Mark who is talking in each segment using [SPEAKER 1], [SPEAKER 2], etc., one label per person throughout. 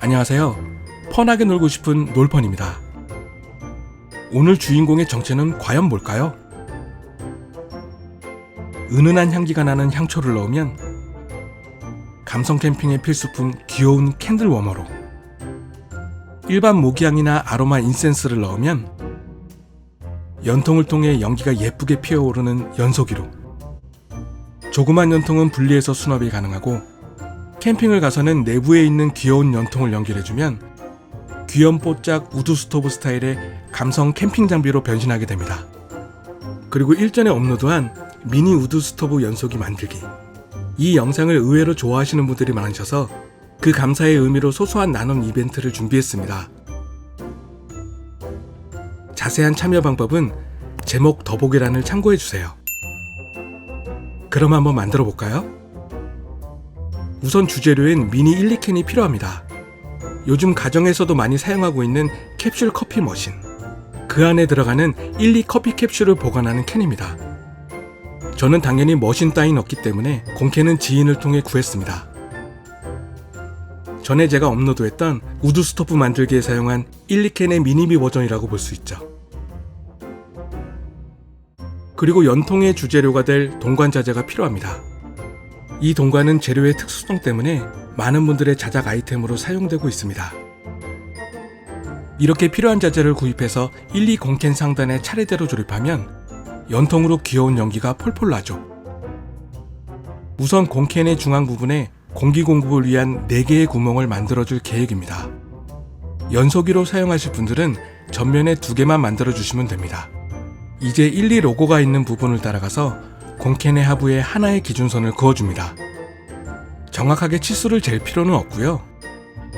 [SPEAKER 1] 안녕하세요. 펀하게 놀고 싶은 놀펀입니다. 오늘 주인공의 정체는 과연 뭘까요? 은은한 향기가 나는 향초를 넣으면 감성 캠핑의 필수품 귀여운 캔들 워머로 일반 모기향이나 아로마 인센스를 넣으면 연통을 통해 연기가 예쁘게 피어오르는 연소기로 조그만 연통은 분리해서 수납이 가능하고 캠핑을 가서는 내부에 있는 귀여운 연통을 연결해주면 귀염뽀짝 우드 스토브 스타일의 감성 캠핑 장비로 변신하게 됩니다. 그리고 일전에 업로드한 미니 우드 스토브 연소기 만들기. 이 영상을 의외로 좋아하시는 분들이 많으셔서 그 감사의 의미로 소소한 나눔 이벤트를 준비했습니다. 자세한 참여 방법은 제목 더보기란을 참고해 주세요. 그럼 한번 만들어 볼까요? 우선 주재료엔 미니 1, 2캔이 필요합니다. 요즘 가정에서도 많이 사용하고 있는 캡슐 커피 머신. 그 안에 들어가는 1, 2 커피 캡슐을 보관하는 캔입니다. 저는 당연히 머신 따윈 없기 때문에 공캔은 지인을 통해 구했습니다. 전에 제가 업로드했던 우드 스토브 만들기에 사용한 1, 2캔의 미니비 버전이라고 볼 수 있죠. 그리고 연통의 주재료가 될 동관 자재가 필요합니다. 이 동관은 재료의 특수성 때문에 많은 분들의 자작 아이템으로 사용되고 있습니다. 이렇게 필요한 자재를 구입해서 1, 2 공캔 상단에 차례대로 조립하면 연통으로 귀여운 연기가 폴폴 나죠. 우선 공캔의 중앙 부분에 공기 공급을 위한 4개의 구멍을 만들어줄 계획입니다. 연소기로 사용하실 분들은 전면에 2개만 만들어주시면 됩니다. 이제 1, 2 로고가 있는 부분을 따라가서 공캔의 하부에 하나의 기준선을 그어줍니다. 정확하게 치수를 잴 필요는 없고요.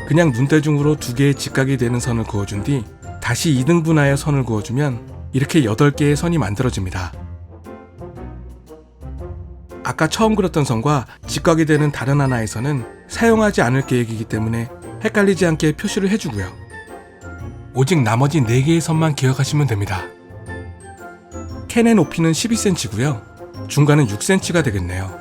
[SPEAKER 1] 그냥 눈대중으로 두 개의 직각이 되는 선을 그어준 뒤 다시 2등분하여 선을 그어주면 이렇게 8개의 선이 만들어집니다. 아까 처음 그렸던 선과 직각이 되는 다른 선은 사용하지 않을 계획이기 때문에 헷갈리지 않게 표시를 해주고요. 오직 나머지 4개의 선만 기억하시면 됩니다. 캔의 높이는 12cm고요. 중간은 6cm가 되겠네요.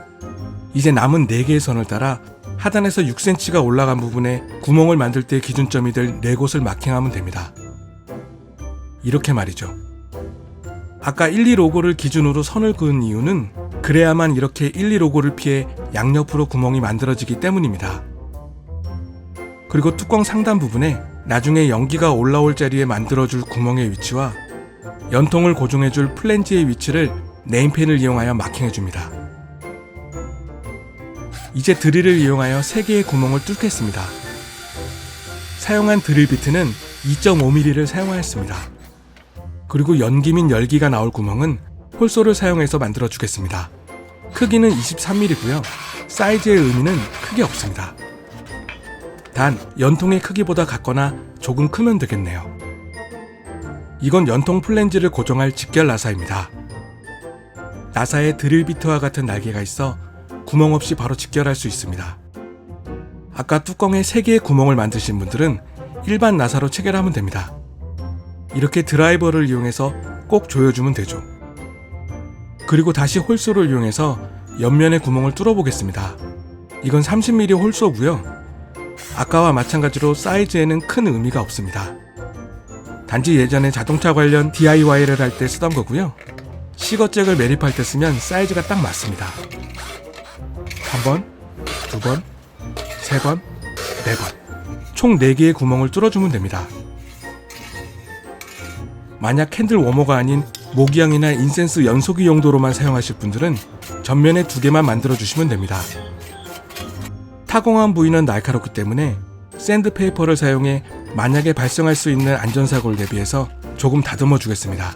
[SPEAKER 1] 이제 남은 4개의 선을 따라 하단에서 6cm가 올라간 부분에 구멍을 만들 때 기준점이 될 4곳을 마킹하면 됩니다. 이렇게 말이죠. 아까 1, 2 로고를 기준으로 선을 그은 이유는 그래야만 이렇게 1, 2 로고를 피해 양옆으로 구멍이 만들어지기 때문입니다. 그리고 뚜껑 상단 부분에 나중에 연기가 올라올 자리에 만들어줄 구멍의 위치와 연통을 고정해줄 플랜지의 위치를 네임펜을 이용하여 마킹해줍니다. 이제 드릴을 이용하여 3개의 구멍을 뚫겠습니다. 사용한 드릴 비트는 2.5mm를 사용하였습니다. 그리고 연기 및 열기가 나올 구멍은 홀소를 사용해서 만들어 주겠습니다. 크기는 23mm고요. 사이즈의 의미는 크게 없습니다. 단 연통의 크기보다 같거나 조금 크면 되겠네요. 이건 연통 플랜지를 고정할 직결 나사입니다. 나사에 드릴 비트와 같은 날개가 있어 구멍 없이 바로 직결할 수 있습니다. 아까 뚜껑에 3개의 구멍을 만드신 분들은 일반 나사로 체결하면 됩니다. 이렇게 드라이버를 이용해서 꼭 조여주면 되죠. 그리고 다시 홀소를 이용해서 옆면의 구멍을 뚫어 보겠습니다. 이건 30mm 홀소고요. 아까와 마찬가지로 사이즈에는 큰 의미가 없습니다. 단지 예전에 자동차 관련 DIY를 할 때 쓰던 거고요. 시거잭을 매립할 때 쓰면 사이즈가 딱 맞습니다. 한 번, 두 번, 세 번, 네 번. 총 4개의 구멍을 뚫어주면 됩니다. 만약 캔들 워머가 아닌 모기향이나 인센스 연소기 용도로만 사용하실 분들은 전면에 두 개만 만들어 주시면 됩니다. 타공한 부위는 날카롭기 때문에 샌드페이퍼를 사용해 만약에 발생할 수 있는 안전사고를 대비해서 조금 다듬어 주겠습니다.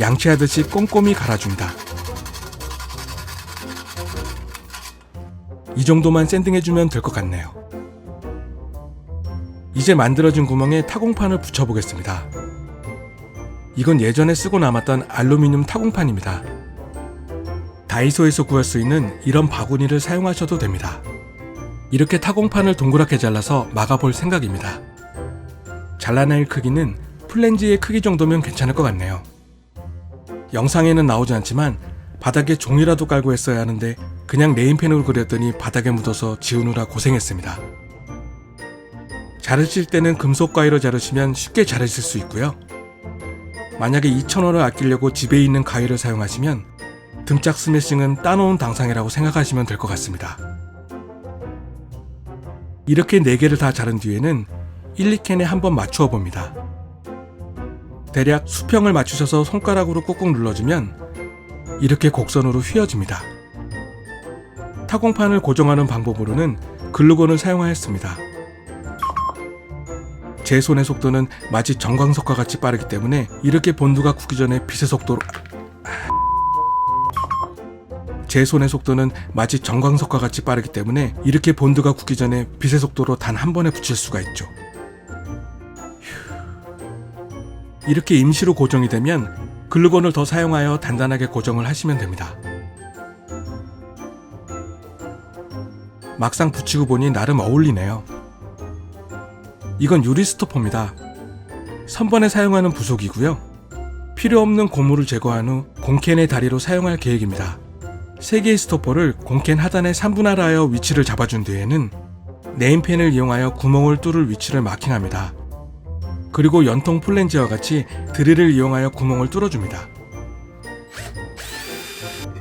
[SPEAKER 1] 양치하듯이 꼼꼼히 갈아줍니다. 이 정도만 샌딩해주면 될 것 같네요. 이제 만들어진 구멍에 타공판을 붙여보겠습니다. 이건 예전에 쓰고 남았던 알루미늄 타공판입니다. 다이소에서 구할 수 있는 이런 바구니를 사용하셔도 됩니다. 이렇게 타공판을 동그랗게 잘라서 막아볼 생각입니다. 잘라낼 크기는 플랜지의 크기 정도면 괜찮을 것 같네요. 영상에는 나오지 않지만 바닥에 종이라도 깔고 했어야 하는데 그냥 네임펜으로 그렸더니 바닥에 묻어서 지우느라 고생했습니다. 자르실 때는 금속 가위로 자르시면 쉽게 자르실 수 있고요. 만약에 2,000원을 아끼려고 집에 있는 가위를 사용하시면 등짝 스매싱은 따놓은 당상이라고 생각하시면 될 것 같습니다. 이렇게 4개를 다 자른 뒤에는 1, 2캔에 한번 맞추어 봅니다. 대략 수평을 맞추셔서 손가락으로 꾹꾹 눌러주면 이렇게 곡선으로 휘어집니다. 타공판을 고정하는 방법으로는 글루건을 사용하였습니다. 제 손의 속도는 마치 정광석과 같이 빠르기 때문에 이렇게 본드가 굳기 전에 빛의 속도로 제 손의 속도는 마치 정광석과 같이 빠르기 때문에 이렇게 본드가 굳기 전에 빛의 속도로 단 한 번에 붙일 수가 있죠. 휴. 이렇게 임시로 고정이 되면 글루건을 더 사용하여 단단하게 고정을 하시면 됩니다. 막상 붙이고 보니 나름 어울리네요. 이건 유리 스토퍼입니다. 선번에 사용하는 부속이고요. 필요 없는 고무를 제거한 후 공캔의 다리로 사용할 계획입니다. 3개의 스토퍼를 공캔 하단에 3분할 하여 위치를 잡아준 뒤에는 네임펜을 이용하여 구멍을 뚫을 위치를 마킹합니다. 그리고 연통 플랜지와 같이 드릴을 이용하여 구멍을 뚫어줍니다.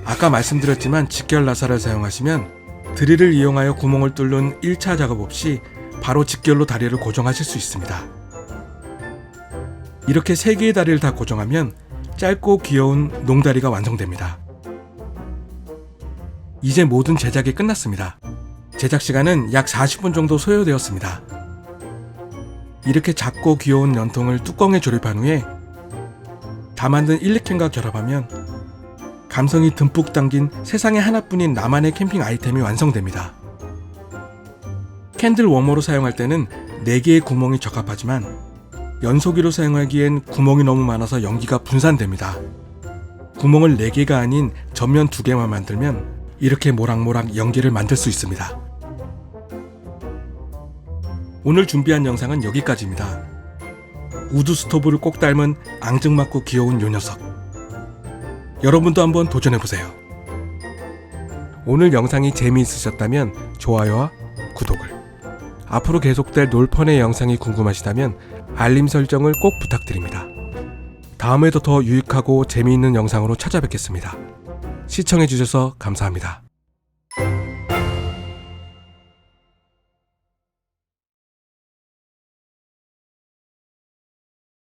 [SPEAKER 1] 아까 말씀드렸지만 직결 나사를 사용하시면 드릴을 이용하여 구멍을 뚫는 1차 작업 없이 바로 직결로 다리를 고정하실 수 있습니다. 이렇게 3개의 다리를 다 고정하면 짧고 귀여운 농다리가 완성됩니다. 이제 모든 제작이 끝났습니다. 제작 시간은 약 40분 정도 소요되었습니다. 이렇게 작고 귀여운 연통을 뚜껑에 조립한 후에 다 만든 1, 2캔과 결합하면 감성이 듬뿍 담긴 세상에 하나뿐인 나만의 캠핑 아이템이 완성됩니다. 캔들 워머로 사용할 때는 4개의 구멍이 적합하지만 연소기로 사용하기엔 구멍이 너무 많아서 연기가 분산됩니다. 구멍을 4개가 아닌 전면 2개만 만들면 이렇게 모락모락 연기를 만들 수 있습니다. 오늘 준비한 영상은 여기까지입니다. 우드 스토브를 꼭 닮은 앙증맞고 귀여운 요 녀석. 여러분도 한번 도전해보세요. 오늘 영상이 재미있으셨다면 좋아요와 구독을. 앞으로 계속될 놀펀의 영상이 궁금하시다면 알림 설정을 꼭 부탁드립니다. 다음에도 더 유익하고 재미있는 영상으로 찾아뵙겠습니다. 시청해주셔서 감사합니다.